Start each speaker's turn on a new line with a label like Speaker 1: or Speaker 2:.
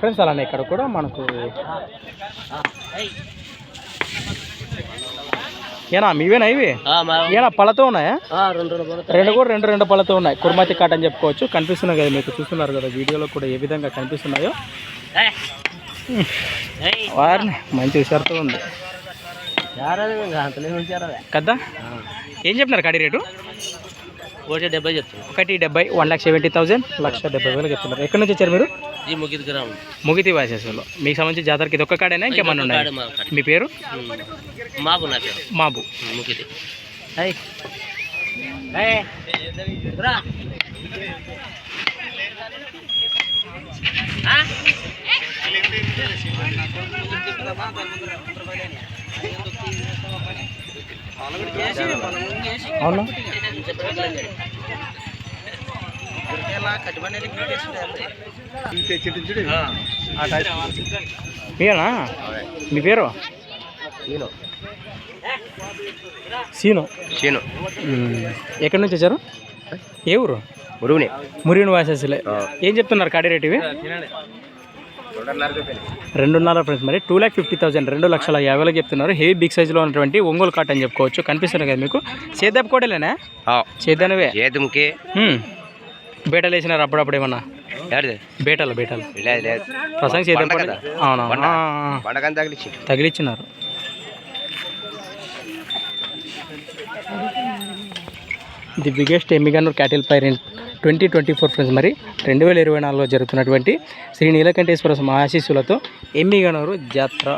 Speaker 1: Friends అలానే ఇక్కడ కూడా మనకు ఏనా మీవేనా ఇవి? ఏనా పళ్ళతో ఉన్నాయా?
Speaker 2: రెండు
Speaker 1: కూడా రెండు రెండు పళ్ళతో ఉన్నాయి. కుర్మాతి కాట్ అని చెప్పుకోవచ్చు. కనిపిస్తున్నాయి కదా మీకు చూస్తున్నారు కదా వీడియోలో కూడా ఏ విధంగా కనిపిస్తున్నాయో. వారిని మంచి హుషారుతో ఉంది. కదా? ఏం చెప్తున్నారు కాడి రేటు?
Speaker 2: ఒకటి డెబ్బై చెప్తాను
Speaker 1: ఒకటి డెబ్బై వన్ లాక్ సెవెంటీ థౌసండ్ లక్ష డెబ్బై వేలు చెప్తున్నారు. ఎక్కడి నుంచి వచ్చారు మీరు?
Speaker 2: ఈ ముగ్గురు గ్రామం.
Speaker 1: ముగితి వాసేసులో మీకు సంబంధించి జాతరకి ఇది ఒక్క కాడేనా? ఇంకేమన్నా ఉన్నాయి?
Speaker 2: మా
Speaker 1: పేరు?
Speaker 2: మాబు నా పేరు.
Speaker 1: మాబు.
Speaker 2: ముగ్గురి
Speaker 1: అవునా? మీరేనా? మీ పేరు? సీను. మ్మ్. ఎక్కడి నుంచి వచ్చారు? ఏ ఊరు?
Speaker 2: మురుగుని.
Speaker 1: మురిగిన వాసేసులే. ఏం చెప్తున్నారు కాడి రేటు ఇవి? రెండున్నర ఫ్రెండ్స్. మరి టూ ల్యాక్ ఫిఫ్టీ థౌసండ్ రెండు లక్షల యాభై వేలకు చెప్తున్నారు. హెవీ బిగ్ సైజులో ఉన్నటువంటి ఒంగోలు కాట్ అని చెప్పుకోవచ్చు. కనిపిస్తుంది కదా మీకు? సేద్దాపు కోటలేనా? సేద్దానవే
Speaker 2: ఏదుముకి
Speaker 1: మ్మ్. బేటలు వేసినారు అప్పుడప్పుడు ఏమన్నా? బేటలు బేటలు ప్రసంగ? అవునవును
Speaker 2: తగిలిచ్చి
Speaker 1: తగిలిచ్చినారు the biggest Emmiganur cattle fair in twenty twenty four friends మరి రెండు వేల ఇరవై నాలుగులో జరుగుతున్నటువంటి శ్రీ నీలకంఠేశ్వర స్వామి ఆశీస్సులతో ఎమ్మిగనూరు జాతర.